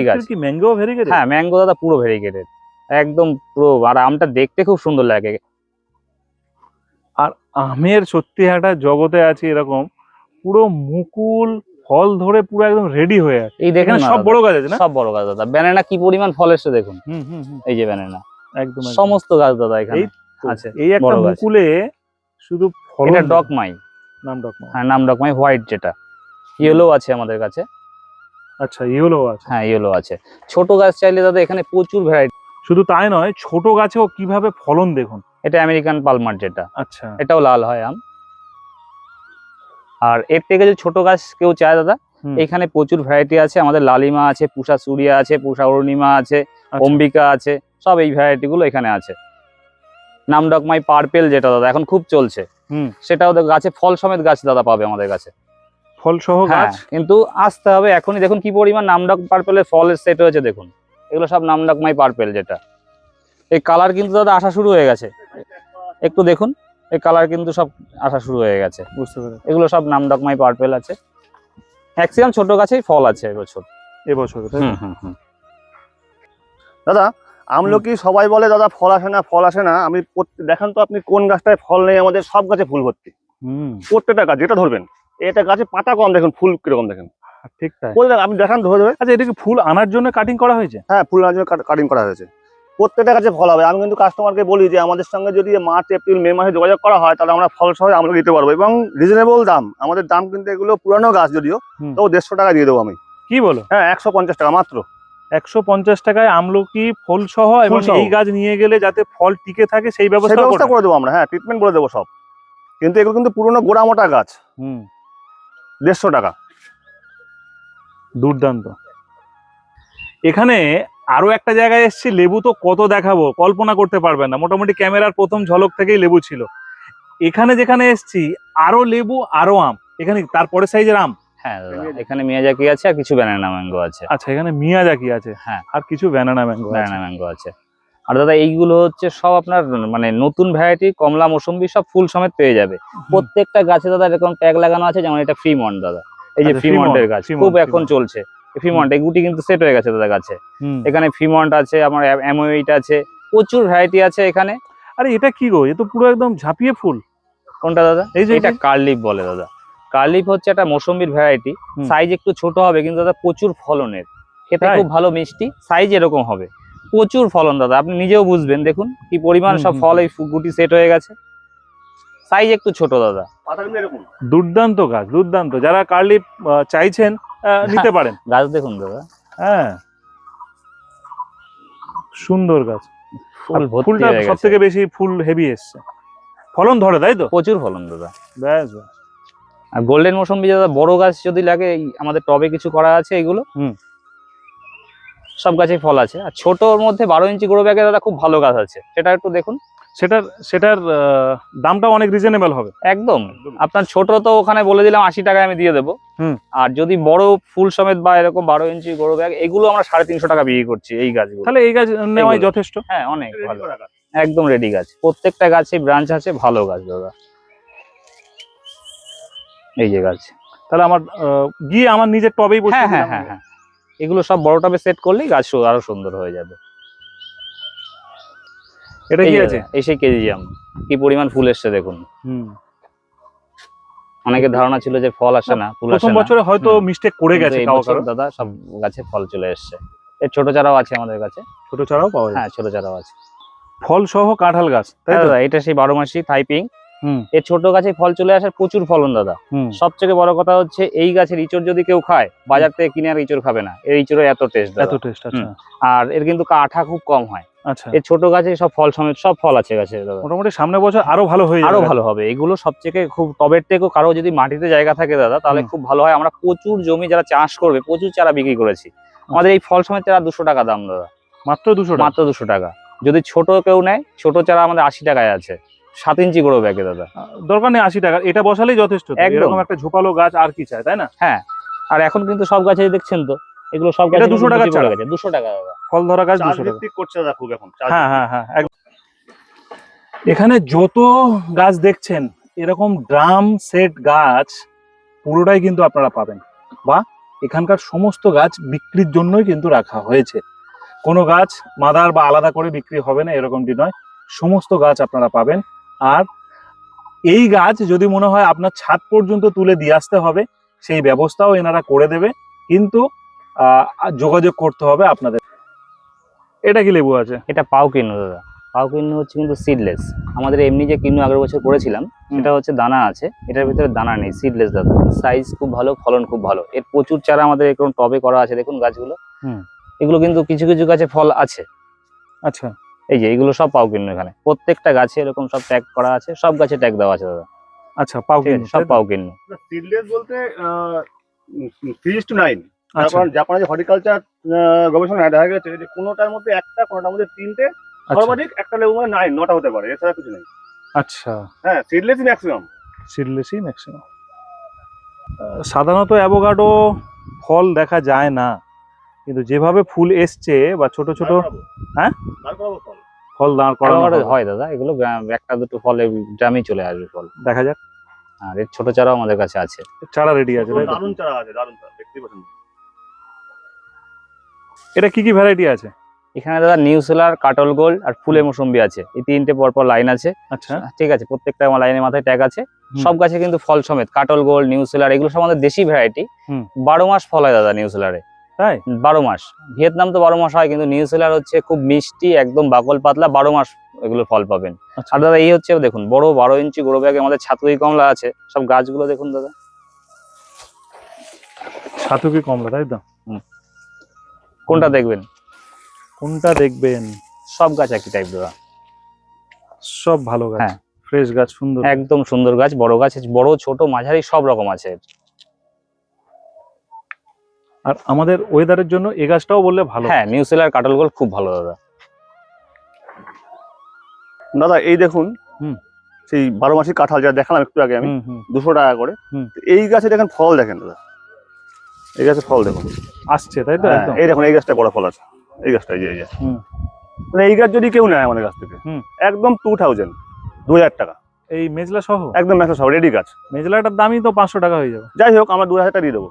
গাছ। কি ম্যাঙ্গো ভেরিগেটেড হ্যাঁ ম্যাঙ্গো দাদা পুরো ভেরিকেটেড একদম পুরো আর আমটা দেখতে খুব সুন্দর লাগে। আর আমের সত্যি একটা জগতে আছে এরকম পুরো মুকুল ফল ধরে পুরো একদম রেডি হয়ে আছে। এই দেখেন সব বড় গাছ আছে না? সব বড় গাছ দাদা। ব্যানানা কি পরিমাণ ফল এসছে দেখুন। এই যে ব্যানানা একদম। সমস্ত গাছ দাদা এখানে আছে। এই একটা মুকুলে শুধু ফল এটা ডকমাই। নাম ডকমা হ্যাঁ নাম ডকমাই হোয়াইট যেটা। ইয়েলো আছে আমাদের কাছে। আচ্ছা ইয়েলো আছে। হ্যাঁ ইয়েলো আছে। ছোট গাছ চাইলে দাদা এখানে প্রচুর ভ্যারাইটি শুধু তাই নয় ছোট গাছেও কীভাবে ফলন দেখুন? এটা আমেরিকান পালমার যেটা। আচ্ছা। এটাও লাল হয় আম। আর এর থেকে যদি ছোট গাছ কেউ চায় দাদা এখানে প্রচুর ভ্যারাইটি আছে। আমাদের লালিমা আছে পুষা সুরিয়া আছে পুষা অরুণিমা আছে আচ্ছা। অম্বিকা আছে সব এই ভ্যারাইটি গুলো এখানে আছে। নাম ডকমাই পার্পেল যেটা দাদা এখন খুব চলছে। সেটাও গাছে ফল সমেত গাছ দাদা পাবে আমাদের কাছে ফল সহ হ্যাঁ গাছ? কিন্তু আসতে হবে এখনই। দেখুন কি পরিমাণ নামডক পার্পেলের ফলের সেট হয়েছে দেখুন। এগুলো সব নামডকমাই পার্পেল যেটা। এই কালার কিন্তু দাদা আসা শুরু হয়ে গেছে। একটু দেখুন এই কালার কিন্তু সব আসা শুরু হয়ে গেছে। বুঝতে পেরেছি। এগুলো সব নামডকমাই পার্পেল আছে। ম্যাক্সিমাম ছোট গাছেই ফল আছে এবছর। এবছর দাদা আমলকি সবাই বলে দাদা ফল আসে না ফল আসে না। আমি দেখান তো আপনি কোন গাছটায় ফল নেই আমাদের সব গাছে ফুল ভর্তি। হুম। প্রত্যেকটা গাছ যেটা ধরবেন এটা গাছে পাতা কম দেখুন ফুল কীরকম দেখেন। ঠিক তাই। দেখ, আপনি দেখান ধরে ধরে। আচ্ছা এটা কি ফুল আনার জন্য কাটিং করা হয়েছে? হ্যাঁ ফুল আনার জন্য কাটিং করা হয়েছে। প্রত্যেকটা গাছে ফল হবে। আমি কিন্তু কাস্টমারকে বলি যে আমাদের সঙ্গে যদি মার্চ এপ্রিল মে মাসে যোগাযোগ করা হয় তাহলে আমরা ফল সহ আমরা দিতে পারব এবং রিজনেবল দাম। আমাদের দাম কিন্তু এগুলো পুরানো গাছ যদিও তো দেড়শো টাকা দিয়ে দেবো আমি। কি বলো? হ্যাঁ একশো পঞ্চাশ টাকা মাত্র। একশো পঞ্চাশ টাকায় আমলকি ফল সহ এবং। এই গাছ নিয়ে গেলে যাতে ফল টিকে থাকে সেই ব্যবস্থা ব্যবস্থা করে। দেবো আমরা হ্যাঁ ট্রিটমেন্ট করে দেবো সব। কিন্তু এগুলো কিন্তু পুরোনো গোড়া মোটা গাছ। হুম। দেড়শো টাকা। দুর্দান্ত। এখানে আরও একটা জায়গায় এসেছি লেবু তো কত দেখাবো কল্পনা করতে পারবেন না। মোটামুটি ক্যামেরার প্রথম ঝলক থেকেই লেবু ছিল। এখানে যেখানে এসেছি আরও লেবু আরও আম। এখানে তারপরে সাইজের আম? হ্যাঁ এখানে মিয়াজাকি আছে আর কিছু ব্যানানা ম্যাঙ্গো আছে। আচ্ছা এখানে মিয়াজাকি আছে? হ্যাঁ। আর কিছু ব্যানানা ম্যাঙ্গো ব্যানানা ম্যাঙ্গো আছে। আর দাদা এইগুলো হচ্ছে সব আপনার মানে নতুন ভ্যারাইটি কমলা মৌসুম্বি সব ফুল সমেত পেয়ে যাবে। প্রত্যেকটা গাছে দাদা এরকম ট্যাগ লাগানো আছে যেমন এটা ফ্রিমন্ট দাদা। এই যে আচ্ছা, ফ্রিমন্টের গাছ খুব এখন চলছে। ফ্রিমন্ট এই গুটি কিন্তু সেট হয়ে গেছে দাদা গাছে। এখানে ফ্রিমন্ট আছে আমার অ্যামোইট আছে প্রচুর ভ্যারাইটি আছে এখানে। আরে এটা কি গো? এ তো পুরো একদম ঝাঁপিয়ে ফুল। কোনটা দাদা? এই যে এটা কার্লিপ বলে দাদা। কার্লিপ হচ্ছে একটা মৌসুম্বির ভ্যারাইটি সাইজ একটু ছোট হবে কিন্তু দাদা প্রচুর ফলনের। খেতে খুব ভালো মিষ্টি। সাইজ এরকম হবে। প্রচুর ফলন দাদা আপনি নিজেও বুঝবেন। দেখুন কি পরিমাণ সব ফল এই গুটি সেট হয়ে গেছে। সাইজ একটু ছোট দাদা। দুর্দান্ত গাছ দুর্দান্ত। যারা কার্লি চাইছেন নিতে পারেন। গাছ দেখুন দাদা। হ্যাঁ। সুন্দর গাছ। ফুল ফুলটা সব থেকে বেশি ফুল হেভি এসছে। ফলন ধরে তাই তো? প্রচুর ফলন দাদা। ব্যাস আর গোল্ডেন মৌসুম্বি দাদা বড় গাছ যদি লাগে আমাদের টবে কিছু করা আছে এগুলো? হুম। সব গাছে ফল আছে। আর ছোটর মধ্যে বারো ইঞ্চি গ্রো ব্যাগে দাদা খুব ভালো গাছ আছে। সেটা একটু দেখুন। সেটার সেটার আহ, দামটা অনেক রিজনেবল হবে। একদম। আপনার ছোট তো ওখানে বলে দিলাম আশি টাকায় আমি দিয়ে দেবো। হুম। আর যদি বড় ফুল সমেত বা এরকম বারো ইঞ্চি গ্রো ব্যাগ এগুলো আমরা সাড়ে তিনশো টাকা বিক্রি করছি এই গাছগুলো। তাহলে এই গাছ নেওয়াই যথেষ্ট। হ্যাঁ অনেক ভালো। একদম রেডি গাছ। প্রত্যেকটা গাছে ব্রাঞ্চ আছে ভালো গাছ দাদা। এই যে গাছ। তাহলে আমার গিয়ে আমার নিজের টবেই বসে হ্যাঁ হ্যাঁ হ্যাঁ হ্যাঁ। এগুলো সব বড় টবে সেট করলেই গাছ আরও সুন্দর হয়ে যাবে। এটা কি আছে? এই সেই কেজি জাম। কি পরিমাণ ফুল এসছে দেখুন। হুম। অনেকের ধারণা ছিল যে ফল আসে না ফুল আসে প্রথম বছরে হয়তো মিস্টেক করে গেছে কারও দাদা সব গাছে ফল চলে এসছে। এর ছোট চারাও আছে আমাদের কাছে। ছোট ছাড়াও পাওয়া যায়। হ্যাঁ ছোট চারাও আছে। ফল সহ কাঁঠাল গাছ তাই হ্যাঁ তো? দাদা এটা সেই বারো মাসি থাইপিং এর ছোট গাছে ফল চলে আসার প্রচুর ফলন দাদা। হুম। সবথেকে বড় কথা হচ্ছে এই গাছের ইঁচড় যদি কেউ খায় বাজার থেকে কিনে আর ইঁচড় খাবে না। এর ইঁচড়ের এত টেস্ট এত টেস্ট আচ্ছা। আর এর কিন্তু আঠা খুব কম হয়। এর ছোট গাছে সব ফল সমেত সব ফল আছে গাছে দাদা। মোটামুটি সামনের বছর আরও ভালো হয়ে আরও ভালো হবে। এগুলো সবথেকে খুব টবের থেকেও কারও যদি মাটিতে জায়গা থাকে দাদা তাহলে খুব ভালো হয়। আমরা প্রচুর জমি যারা চাষ করবে প্রচুর চারা বিক্রি করেছি। আমাদের এই ফল সমেত চারা দুশো টাকা দাম দাদা। মাত্র দুশো মাত্র দুশো টাকা। যদি ছোট কেউ নেয় ছোট চারা আমাদের আশি টাকায় আছে। সাত ইঞ্চি করে ব্যাগে দাদা। দরকার নেই আশি টাকা এটা বসালেই যথেষ্ট। একদম। একটা ঝোপালো গাছ আর কি চাই তাই না? হ্যাঁ। আর এখন কিন্তু সব গাছে দেখছেন তো? এগুলো সব গাছে 200 টাকার চারা? গেছে দুশো টাকা দাদা। ফল ধরা গাছ চার্জ দুশো টাকা। ভিত্তিক করছে দাদা খুব এখন হ্যাঁ হ্যাঁ হ্যাঁ এখানে যত গাছ দেখছেন এরকম ড্রাম সেট গাছ পুরোটাই কিন্তু আপনারা পাবেন। বা এখানকার সমস্ত গাছ বিক্রির জন্যই কিন্তু রাখা হয়েছে। কোনো গাছ মাদার বা আলাদা করে বিক্রি হবে না এরকমটি নয়। সমস্ত গাছ আপনারা পাবেন। আর এই গাছ যদি মনে হয় আপনার ছাদ পর্যন্ত তুলে দিয়ে আসতে হবে সেই ব্যবস্থাও এনারা করে দেবে। কিন্তু যোগাযোগ করতে হবে আপনাদের। এটা কি লেবু আছে? এটা পাও কিনু দাদা। পাও কিনু হচ্ছে কিন্তু সিডলেস আমাদের এমনি যে কিনু আগের বছর করেছিলাম সেটা হচ্ছে দানা আছে। এটার ভিতরে দানা নেই সিডলেস দাদা। সাইজ খুব ভালো ফলন খুব ভালো। এর প্রচুর চারা আমাদের এরকম টবে করা আছে দেখুন গাছগুলো। হুম। এগুলো কিন্তু কিছু কিছু গাছে ফল আছে। আচ্ছা। এই যে এগুলো সব পাও কিনু এখানে। প্রত্যেকটা গাছে এরকম সব ট্যাগ করা আছে সব গাছে ট্যাগ দেওয়া আছে দাদা। আচ্ছা পাও আছে সব পাও কিনু সিডলেস বলতে থ্রি টু নাইন আচ্ছা কারণ জাপানে যে হর্টিকালচার গবেষণায় দেখা গেছে যে কোনোটার মধ্যে একটা কোনোটার মধ্যে তিনটে আচ্ছা। সর্বাধিক একটা লেবু মানে নাইন নটা হতে পারে এছাড়া কিছু নেই। আচ্ছা। হ্যাঁ সিডলেসই ম্যাক্সিমাম সিডলেসই ম্যাক্সিমাম সাধারণত অ্যাভোকাডো ফল দেখা যায় না কিন্তু যেভাবে ফুল এসছে বা ছোট ছোট হ্যাঁ? ফল? দাঁড় করানো হয় দাদা এগুলো একটা দুটো ফলে গ্রামেই চলে আসবে ফল। দেখা যাক। আর এর ছোট চারাও আমাদের কাছে আছে। চারা রেডি আছে? দারুণ চারা আছে দারুণ চারা দেখতে পাচ্ছেন। এটা কি কি ভ্যারাইটি আছে? এখানে দাদা নিউ সেলার কাটল গোল্ড আর ফুলে মৌসুম্বি আছে। এই তিনটে পরপর লাইন আছে। আচ্ছা। ঠিক আছে প্রত্যেকটা আমার লাইনের মাথায় ট্যাগ আছে। সব গাছে কিন্তু ফল সমেত কাটল গোল্ড নিউ সেলার এগুলো সব আমাদের দেশি ভ্যারাইটি। বারো মাস ফল হয় দাদা নিউ সেলারে তাই? বারো মাস। ভিয়েতনাম তো বারো মাস হয় কিন্তু নিউ সেলার হচ্ছে খুব মিষ্টি একদম বাকল পাতলা বারো মাস এগুলো ফল পাবেন। আচ্ছা। আর দাদা এই হচ্ছে দেখুন বড় বারো ইঞ্চি গোড়ো ব্যাগে আমাদের ছাতুই কমলা আছে। সব গাছগুলো দেখুন দাদা। সাতুকি কমলা তাই তো? কোনটা দেখবেন? কোনটা দেখবেন? সব গাছ একই টাইপ দাদা। সব ভালো গাছ। হ্যাঁ। ফ্রেশ গাছ সুন্দর। একদম সুন্দর গাছ বড় গাছ বড় ছোট মাঝারি সব রকম আছে। আর আমাদের ওয়েদারের জন্য এই গাছটাও বললে ভালো। হ্যাঁ নিউ সেলার কাটল গোল্ড খুব ভালো দাদা। দাদা এই দেখুন হুম। সেই বারো মাসি কাঁঠাল যা দেখালাম একটু আগে আমি। দুশো টাকা করে। এই গাছে দেখেন ফল দেখেন দাদা। এই গাছে ফল দেখুন আসছে তাই তো? হ্যাঁ, এই দেখুন এই গাছটা বড় ফল আছে। এই গাছটা এই যে। মানে এই গাছ যদি কেউ নেয় আমাদের কাছ থেকে একদম টু থাউজেন্ড দু হাজার টাকা। এই মেজলা সহ? একদম ম্যাথা সব রেডি গাছ। মেজলাটার দামই তো পাঁচশো টাকা হয়ে যাবে। যাই হোক আমরা দু হাজার টাকা দিয়ে দেবো।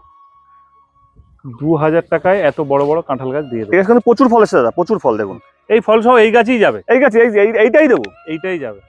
দু হাজার টাকায় এত বড় বড় কাঁঠাল গাছ দিয়ে দেবে। কিন্তু প্রচুর ফল এসেছে দাদা প্রচুর ফল দেখুন। এই ফল সহ এই গাছই যাবে। এই গাছ এই- এইটাই দেবো। এইটাই যাবে।